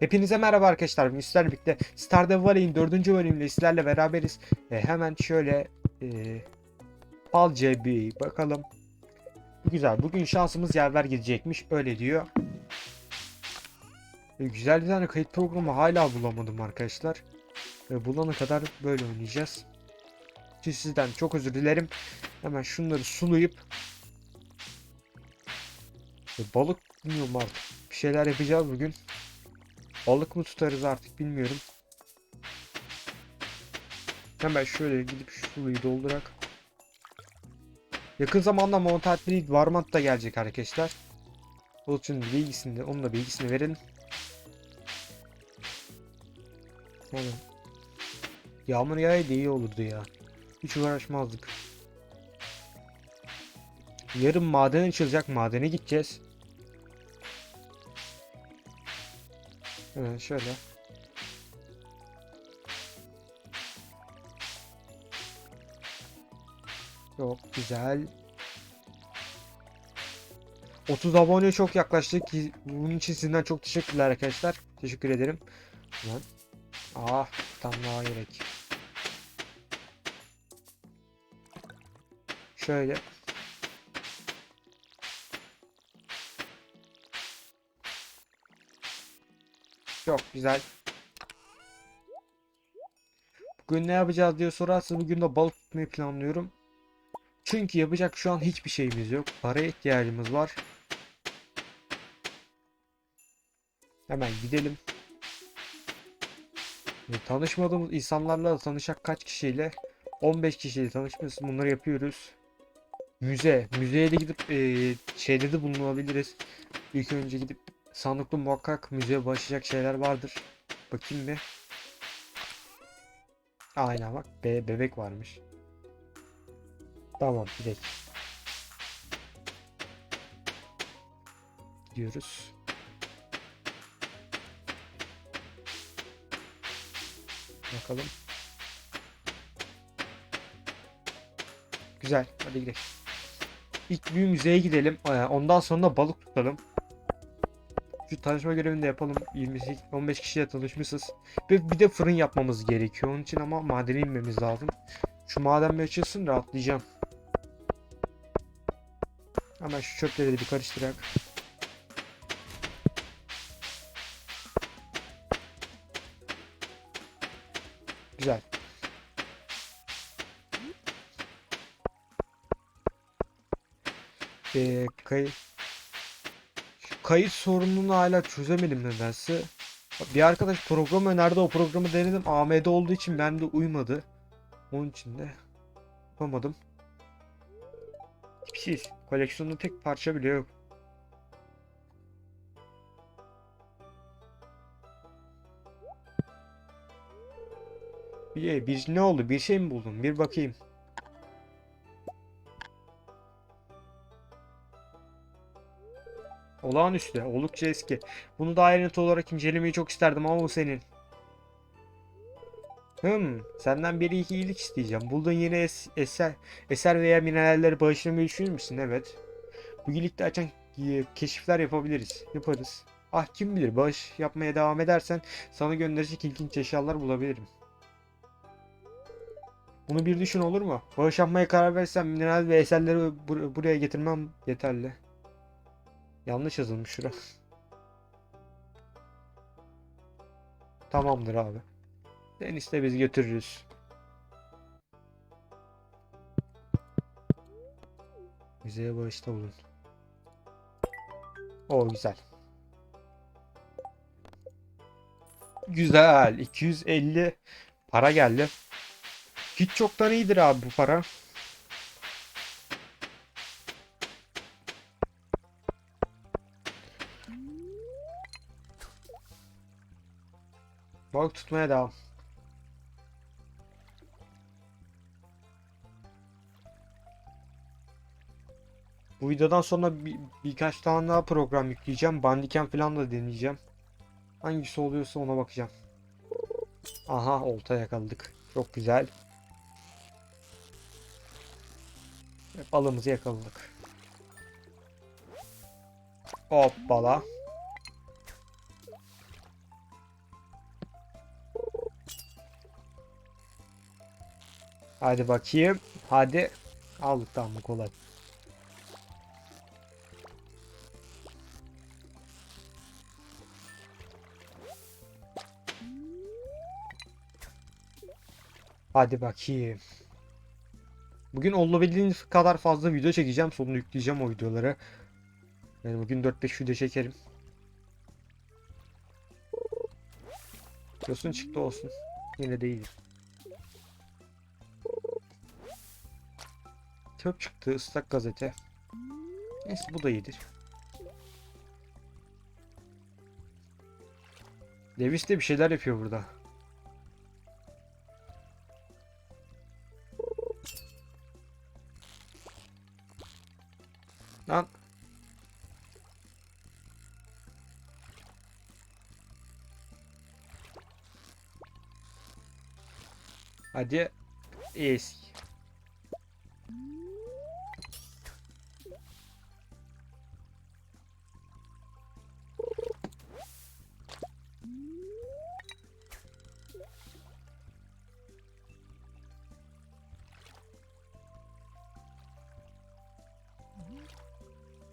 Hepinize merhaba arkadaşlar. Sizlerle birlikte Stardew Valley'in 4. bölümüyle sizlerle beraberiz. E, hemen şöyle e, Al CB bakalım. Güzel. Bugün şansımız yaver gidecekmiş. Öyle diyor. E, güzel bir tane kayıt programı hala bulamadım arkadaşlar. E, bulana kadar böyle oynayacağız. Siz- Sizden çok özür dilerim. Hemen şunları sulayıp e, balık bilmiyorum artık. Bir şeyler yapacağız bugün. Balık mı tutarız artık bilmiyorum. Hemen şöyle gidip şu suyu doldurak. Yakın zamanda Breed Varmant da gelecek arkadaşlar. O için bilgisini de, onun da bilgisini verin. Yani Yağmur yağaydı iyi olurdu ya. Hiç uğraşmazdık. Yarın maden açılacak. Madene gideceğiz. Hemen şöyle. Çok güzel. 30 aboneye çok yaklaştık. Bunun için sizden çok teşekkürler arkadaşlar. Teşekkür ederim. Hemen. Ah, tam daha gerek. Şöyle. Çok güzel. Bugün ne yapacağız diye sorarsanız bugün de balık tutmayı planlıyorum. Çünkü yapacak şu an hiçbir şeyimiz yok. Paraya ihtiyacımız var. Hemen gidelim. E, Tanışmadığımız insanlarla da tanışacak kaç kişiyle? 15 kişiyle tanışmışız. Bunları yapıyoruz. Müze. Müzeye de gidip e, şeyde de bulunabiliriz. İlk önce gidip sandıklı muhakkak müzeye başlayacak şeyler vardır. Bakayım bir. Aynen bak be bebek varmış. Tamam gidelim. Gidiyoruz. Bakalım. Güzel. Hadi gidelim. İlk bir müzeye gidelim. Ee, Ondan sonra balık tutalım. Şu tanışma görevini de yapalım. 28 15 kişiyle tanışmışız. Ve bir de fırın yapmamız gerekiyor. Onun için ama madene inmemiz lazım. Şu maden bir açılsın rahatlayacağım. Hemen şu çöpleri de bir karıştırak. Güzel. Ee, kayıt şu kayıt sorununu hala çözemedim nedense. Bir arkadaş program önerdi o programı denedim. AMD olduğu için bende uymadı. Onun için de yapamadım. Tipsiz. Koleksiyonda tek parça bile yok. Bir, bir ne oldu? Bir şey mi buldun? Bir bakayım. Olağanüstü. Oldukça eski. Bunu daha ayrıntı olarak incelemeyi çok isterdim ama bu senin. Hmm, senden bir iki iyilik isteyeceğim. Bulduğun yeni es- eser, eser veya mineralleri bağışlamayı düşünür müsün? Evet. Bu iyilikte açan e, keşifler yapabiliriz. Yaparız. Ah kim bilir bağış yapmaya devam edersen sana gönderecek ilginç eşyalar bulabilirim. Bunu bir düşün olur mu? Bağış yapmaya karar verirsen mineral ve eserleri bur- buraya getirmem yeterli. Yanlış yazılmış şura. Tamamdır abi. Sen iste biz götürürüz. Müzeye bağışta bulun. O güzel. Güzel. 250 para geldi. Hiç çoktan iyidir abi bu para. Balık tutmaya devam. Bu videodan sonra bir, birkaç tane daha program yükleyeceğim. Bandicam falan da deneyeceğim. Hangisi oluyorsa ona bakacağım. Aha olta yakaladık. Çok güzel. Ve balığımızı yakaladık. Hoppala. Hadi bakayım. Hadi. Aldık tamam kolay. Hadi bakayım. Bugün olabildiğin kadar fazla video çekeceğim. Sonunu yükleyeceğim o videoları. Yani bugün 4-5 video çekerim. Yosun çıktı olsun. Yine de Çöp çıktı, ıslak gazete. Neyse bu da iyidir. Davis de bir şeyler yapıyor burada. Lan. Hadi. Eski.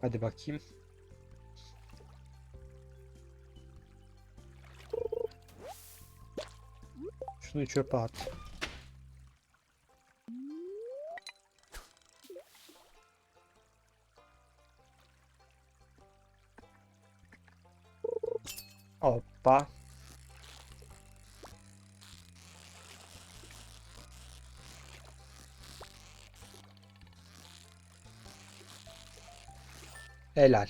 Hadi bakayım. Şunu çöpe at. Hoppa. Helal.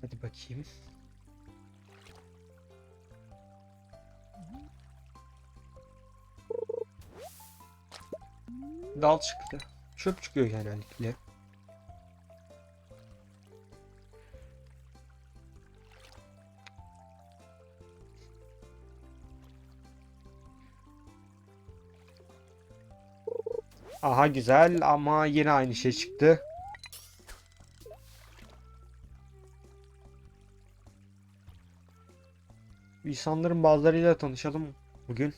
Hadi bakayım. Dal çıktı. Çöp çıkıyor genellikle. Aha güzel ama yine aynı şey çıktı. İnsanların bazılarıyla tanışalım bugün.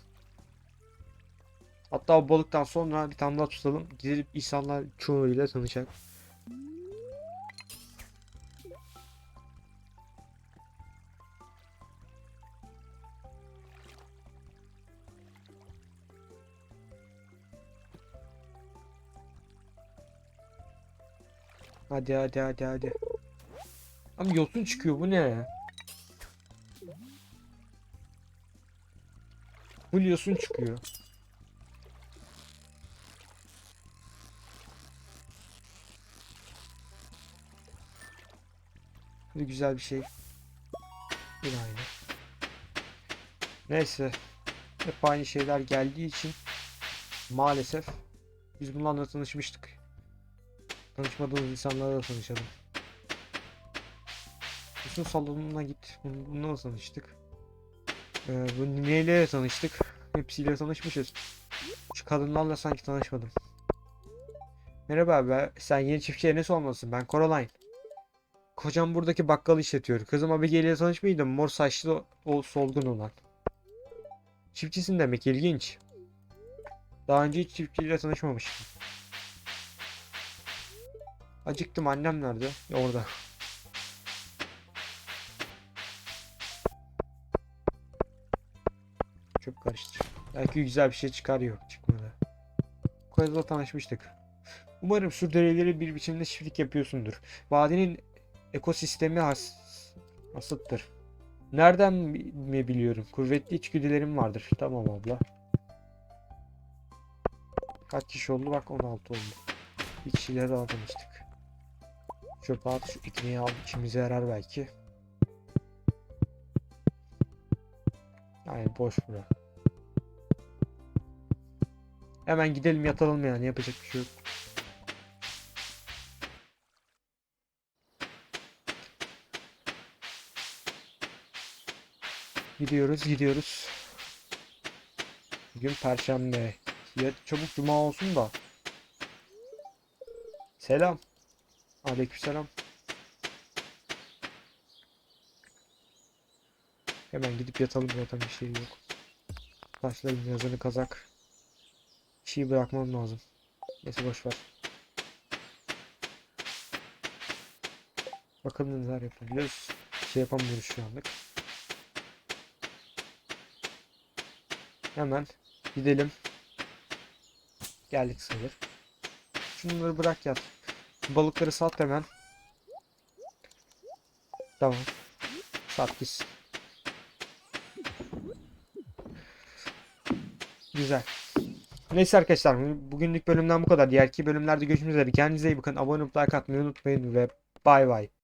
Hatta o balıktan sonra bir tane daha tutalım. Gidip insanlar çoğuyla tanışalım. Hadi hadi hadi hadi. Ama yosun çıkıyor bu ne? Full yosun çıkıyor. Hadi güzel bir şey. Yine aynı. Neyse. Hep aynı şeyler geldiği için maalesef biz bunlarla tanışmıştık. Tanışmadığımız insanlarla tanışalım. Yosun salonuna git. Bun- Bununla tanıştık. Ee, bu neyle tanıştık? Hepsiyle tanışmışız. Şu kadınlarla sanki tanışmadım. Merhaba abi. Sen yeni çiftçi Enes olmalısın. Ben Coraline. Kocam buradaki bakkalı işletiyor. Kızım Abigail ile tanışmaydım. Mor saçlı o solgun olan. Çiftçisin demek ilginç. Daha önce hiç çiftçiyle tanışmamıştım. Acıktım annem nerede? Ya orada. Çöp karıştır. Belki güzel bir şey çıkarıyor. Çıkmadı. Koyada tanışmıştık. Umarım sürdürüleri bir biçimde çiftlik yapıyorsundur. Vadinin ekosistemi has hasıttır. Nereden mi biliyorum? Kuvvetli içgüdülerim vardır. Tamam abla. Kaç kişi oldu? Bak 16 oldu. Bir kişiyle daha tanıştık. Çöpe at şu ikneyi al. İçimize yarar belki. Yani boş bura. Hemen gidelim yatalım yani yapacak bir şey yok. Gidiyoruz gidiyoruz. Bugün perşembe. Ya çabuk cuma olsun da. Selam. Aleykümselam. Hemen gidip yatalım zaten bir şey yok. Taşların yazını kazak. Bir şey bırakmam lazım. Neyse boş ver. Bakalım neler yapabiliyoruz. Şey yapamıyoruz şu anlık. Hemen gidelim. Geldik sayılır. Şunları bırak yat. Balıkları sat hemen. Tamam. Sat gitsin. Güzel. Neyse arkadaşlar bugünlük bölümden bu kadar. Diğer iki bölümlerde görüşmek üzere. Kendinize iyi bakın. Abone olup like atmayı unutmayın ve bay bay.